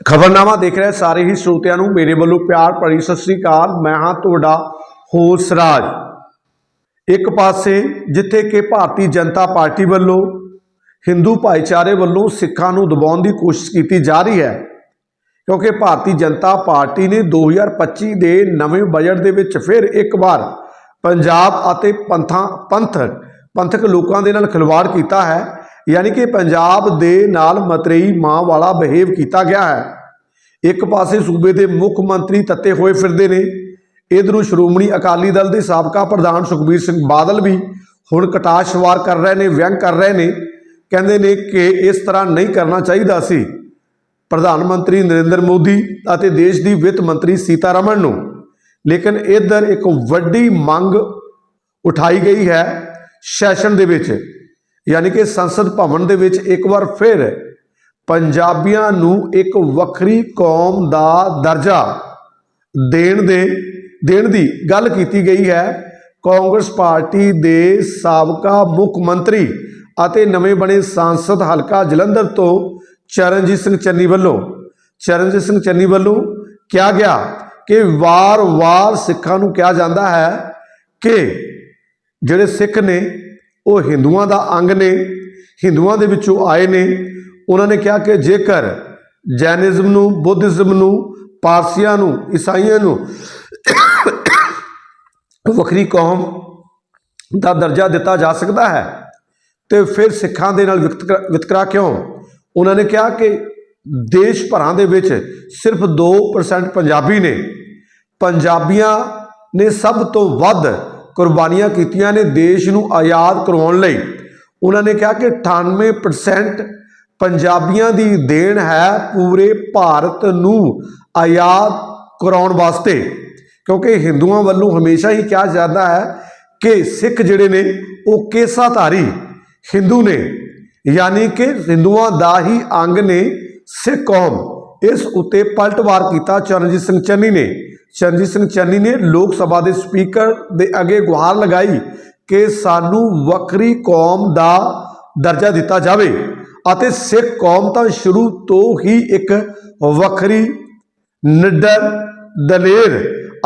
ਖਬਰਨਾਮਾ ਦੇਖ ਰਹੇ, ਸਾਰੇ ਹੀ ਸਰੋਤਿਆਂ ਨੂੰ ਮੇਰੇ ਵੱਲੋਂ ਪਿਆਰ ਭਰੀ ਸਤਿ ਸ੍ਰੀ ਅਕਾਲ। ਮੈਂ ਹਾਂ ਤੁਹਾਡਾ ਹੋਸ ਰਾਜ। ਇੱਕ ਪਾਸੇ ਜਿੱਥੇ ਕਿ ਭਾਰਤੀ ਜਨਤਾ ਪਾਰਟੀ ਵੱਲੋਂ, ਹਿੰਦੂ ਭਾਈਚਾਰੇ ਵੱਲੋਂ ਸਿੱਖਾਂ ਨੂੰ ਦਬਾਉਣ ਦੀ ਕੋਸ਼ਿਸ਼ ਕੀਤੀ ਜਾ ਰਹੀ ਹੈ, ਕਿਉਂਕਿ ਭਾਰਤੀ ਜਨਤਾ ਪਾਰਟੀ ਨੇ 2025 ਦੇ ਨਵੇਂ ਬਜਟ ਦੇ ਵਿੱਚ ਫਿਰ ਇੱਕ ਵਾਰ ਪੰਜਾਬ ਅਤੇ ਪੰਥਾਂ ਪੰਥਕ ਪੰਥਕ ਲੋਕਾਂ ਦੇ ਨਾਲ ਖਿਲਵਾੜ ਕੀਤਾ ਹੈ। ਯਾਨੀ ਕਿ ਪੰਜਾਬ ਦੇ ਨਾਲ ਮਤਰੇਈ ਮਾਂ ਵਾਲਾ ਬਿਹੇਵ ਕੀਤਾ ਗਿਆ ਹੈ। ਇੱਕ ਪਾਸੇ ਸੂਬੇ ਦੇ ਮੁੱਖ ਮੰਤਰੀ ਤੱਤੇ ਹੋਏ ਫਿਰਦੇ ਨੇ। ਇਧਰੋਂ ਸ਼੍ਰੋਮਣੀ ਅਕਾਲੀ ਦਲ ਦੇ ਸਾਬਕਾ ਪ੍ਰਧਾਨ ਸੁਖਬੀਰ ਸਿੰਘ ਬਾਦਲ ਵੀ ਹੁਣ ਕਟਾਸ਼ਵਾਰ ਕਰ ਰਹੇ ਨੇ, ਵਿਅੰਗ ਕਰ ਰਹੇ ਨੇ। ਕਹਿੰਦੇ ਨੇ ਕਿ ਇਸ ਤਰ੍ਹਾਂ ਨਹੀਂ ਕਰਨਾ ਚਾਹੀਦਾ ਸੀ। ਪ੍ਰਧਾਨ ਮੰਤਰੀ ਨਰਿੰਦਰ ਮੋਦੀ ਅਤੇ ਦੇਸ਼ ਦੀ ਵਿੱਤ ਮੰਤਰੀ ਸੀਤਾਰਮਣ ਨੂੰ। ਲੇਕਿਨ ਇਧਰ ਇੱਕ ਵੱਡੀ ਮੰਗ ਉਠਾਈ ਗਈ ਹੈ ਸੈਸ਼ਨ ਦੇ ਵਿੱਚ। ਯਾਨੀ ਕਿ ਸੰਸਦ ਭਵਨ ਦੇ ਵਿੱਚ ਇੱਕ ਵਾਰ ਫਿਰ ਪੰਜਾਬੀਆਂ ਨੂੰ ਇੱਕ ਵੱਖਰੀ ਕੌਮ ਦਾ ਦਰਜਾ ਦੇਣ ਦੇ, ਦੇਣ ਦੀ ਗੱਲ ਕੀਤੀ ਗਈ ਹੈ। ਕਾਂਗਰਸ ਪਾਰਟੀ ਦੇ ਸਾਬਕਾ ਮੁੱਖ ਮੰਤਰੀ ਅਤੇ ਨਵੇਂ ਬਣੇ ਸੰਸਦ ਹਲਕਾ ਜਲੰਧਰ ਤੋਂ ਚਰਨਜੀਤ ਸਿੰਘ ਚੰਨੀ ਵੱਲੋਂ, ਚਰਨਜੀਤ ਸਿੰਘ ਚੰਨੀ ਵੱਲੋਂ ਕਿਹਾ ਗਿਆ ਕਿ ਵਾਰ-ਵਾਰ ਸਿੱਖਾਂ ਨੂੰ ਕਿਹਾ ਜਾਂਦਾ ਹੈ ਕਿ ਜਿਹੜੇ ਸਿੱਖ ਨੇ ਉਹ ਹਿੰਦੂਆਂ ਦਾ ਅੰਗ ਨੇ, ਹਿੰਦੂਆਂ ਦੇ ਵਿੱਚੋਂ ਆਏ ਨੇ। ਉਹਨਾਂ ਨੇ ਕਿਹਾ ਕਿ ਜੇਕਰ ਜੈਨਿਜ਼ਮ ਨੂੰ, ਬੁੱਧਿਜ਼ਮ ਨੂੰ, ਪਾਰਸੀਆਂ ਨੂੰ, ਈਸਾਈਆਂ ਨੂੰ ਵੱਖਰੀ ਕੌਮ ਦਾ ਦਰਜਾ ਦਿੱਤਾ ਜਾ ਸਕਦਾ ਹੈ, ਤੇ ਫਿਰ ਸਿੱਖਾਂ ਦੇ ਨਾਲ ਵਿਤਕਰਾ ਵਿਤਕਰਾ ਕਿਉਂ? ਉਹਨਾਂ ਨੇ ਕਿਹਾ ਕਿ ਦੇਸ਼ ਭਰਾਂ ਦੇ ਵਿੱਚ ਸਿਰਫ 2% ਪੰਜਾਬੀ ਨੇ। ਪੰਜਾਬੀਆਂ ਨੇ ਸਭ ਤੋਂ ਵੱਧ ਕੁਰਬਾਨੀਆਂ ਕੀਤੀਆਂ ਨੇ ਦੇਸ਼ ਨੂੰ ਆਜ਼ਾਦ ਕਰਵਾਉਣ ਲਈ। ਉਹਨਾਂ ਨੇ ਕਿਹਾ ਕਿ 98% ਪੰਜਾਬੀਆਂ ਦੀ ਦੇਣ ਹੈ ਪੂਰੇ ਭਾਰਤ ਨੂੰ ਆਜ਼ਾਦ ਕਰਾਉਣ ਵਾਸਤੇ। ਕਿਉਂਕਿ ਹਿੰਦੂਆਂ ਵੱਲੋਂ ਹਮੇਸ਼ਾ ਹੀ ਕਿਹਾ ਜਾਂਦਾ ਹੈ ਕਿ ਸਿੱਖ ਜਿਹੜੇ ਨੇ, ਉਹ ਕੇਸਾਧਾਰੀ ਹਿੰਦੂ ਨੇ। ਯਾਨੀ ਕਿ ਹਿੰਦੂਆਂ ਦਾ ਹੀ ਅੰਗ ਨੇ ਸਿੱਖ ਕੌਮ। ਇਸ ਉੱਤੇ ਪਲਟਵਾਰ ਕੀਤਾ ਚਰਨਜੀਤ ਸਿੰਘ ਚੰਨੀ ਨੇ। ਚਰਨਜੀਤ ਸਿੰਘ ਚੰਨੀ ਨੇ ਲੋਕ ਸਭਾ ਦੇ ਸਪੀਕਰ ਦੇ ਅੱਗੇ ਗੁਹਾਰ ਲਗਾਈ ਕਿ ਸਾਨੂੰ ਵੱਖਰੀ ਕੌਮ ਦਾ ਦਰਜਾ ਦਿੱਤਾ ਜਾਵੇ ਅਤੇ ਸਿੱਖ ਕੌਮ ਤਾਂ ਸ਼ੁਰੂ ਤੋਂ ਹੀ ਇੱਕ ਵੱਖਰੀ ਨਿਡਰ, ਦਲੇਰ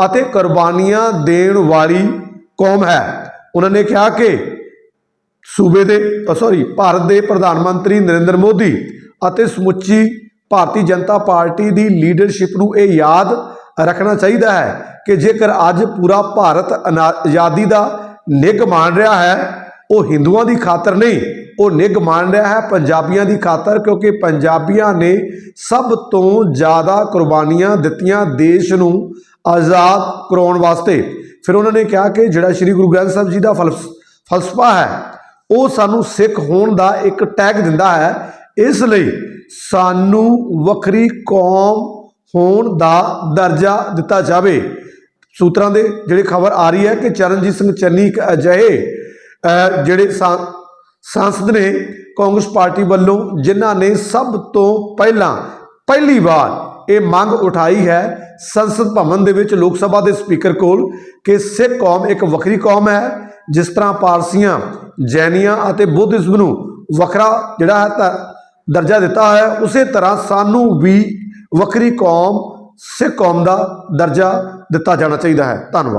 ਅਤੇ ਕੁਰਬਾਨੀਆਂ ਦੇਣ ਵਾਲੀ ਕੌਮ ਹੈ। ਉਹਨਾਂ ਨੇ ਕਿਹਾ ਕਿ ਸੂਬੇ ਦੇ ਸੌਰੀ ਭਾਰਤ ਦੇ ਪ੍ਰਧਾਨ ਮੰਤਰੀ ਨਰਿੰਦਰ ਮੋਦੀ ਅਤੇ ਸਮੁੱਚੀ ਭਾਰਤੀ ਜਨਤਾ ਪਾਰਟੀ ਦੀ ਲੀਡਰਸ਼ਿਪ ਨੂੰ ਇਹ ਯਾਦ ਰੱਖਣਾ ਚਾਹੀਦਾ ਹੈ ਕਿ ਜੇਕਰ ਅੱਜ ਪੂਰਾ ਭਾਰਤ ਅਨਾ- ਆਜ਼ਾਦੀ ਦਾ ਨਿੱਘ ਮਾਣ ਰਿਹਾ ਹੈ, ਉਹ ਹਿੰਦੂਆਂ ਦੀ ਖਾਤਰ ਨਹੀਂ, ਉਹ ਨਿੱਘ ਮਾਣ ਰਿਹਾ ਹੈ ਪੰਜਾਬੀਆਂ ਦੀ ਖਾਤਰ, ਕਿਉਂਕਿ ਪੰਜਾਬੀਆਂ ਨੇ ਸਭ ਤੋਂ ਜ਼ਿਆਦਾ ਕੁਰਬਾਨੀਆਂ ਦਿੱਤੀਆਂ ਦੇਸ਼ ਨੂੰ ਆਜ਼ਾਦ ਕਰਾਉਣ ਵਾਸਤੇ। ਫਿਰ ਉਹਨਾਂ ਨੇ ਕਿਹਾ ਕਿ ਜਿਹੜਾ ਸ੍ਰੀ ਗੁਰੂ ਗ੍ਰੰਥ ਸਾਹਿਬ ਜੀ ਦਾ ਫਲਸ- ਫਲਸਫਾ ਹੈ, ਉਹ ਸਾਨੂੰ ਸਿੱਖ ਹੋਣ ਦਾ ਇੱਕ ਟੈਗ ਦਿੰਦਾ ਹੈ। ਇਸ ਲਈ ਸਾਨੂੰ ਵੱਖਰੀ ਕੌਮ ਹੋਣ ਦਾ ਦਰਜਾ ਦਿੱਤਾ ਜਾਵੇ। ਸੂਤਰਾਂ ਦੇ ਜਿਹੜੇ ਖਬਰ ਆ ਰਹੀ ਹੈ ਕਿ ਚਰਨਜੀਤ ਸਿੰਘ ਚੰਨੀ ਇੱਕ ਅਜਿਹੇ ਜਿਹੜੇ ਸਾਂ- ਸੰਸਦ ਨੇ ਕਾਂਗਰਸ ਪਾਰਟੀ ਵੱਲੋਂ ਜਿਨ੍ਹਾਂ ਨੇ ਸਭ ਤੋਂ ਪਹਿਲਾਂ ਪਹਿਲੀ ਵਾਰ ਇਹ ਮੰਗ ਉਠਾਈ ਹੈ, ਸੰਸਦ ਭਵਨ ਦੇ ਵਿੱਚ ਲੋਕ ਸਭਾ ਦੇ ਸਪੀਕਰ ਕੋਲ ਕਿ ਸਿੱਖ ਕੌਮ ਇੱਕ ਵੱਖਰੀ ਕੌਮ ਹੈ, ਜਿਸ ਤਰ੍ਹਾਂ ਪਾਰਸੀਆਂ, ਜੈਨੀਆਂ ਅਤੇ ਬੁੱਧਿਜ਼ਮ ਨੂੰ ਵੱਖਰਾ ਜਿਹੜਾ ਹੈ ਤਾਂ, ਦਰਜਾ ਦਿੱਤਾ ਹੈ, ਉਸੇ ਤਰ੍ਹਾਂ ਸਾਨੂੰ ਵੀ ਵੱਖਰੀ ਕੌਮ ਸਿੱਖ ਕੌਮ ਦਾ ਦਰਜਾ ਦਿੱਤਾ ਜਾਣਾ ਚਾਹੀਦਾ ਹੈ। ਧੰਨਵਾਦ।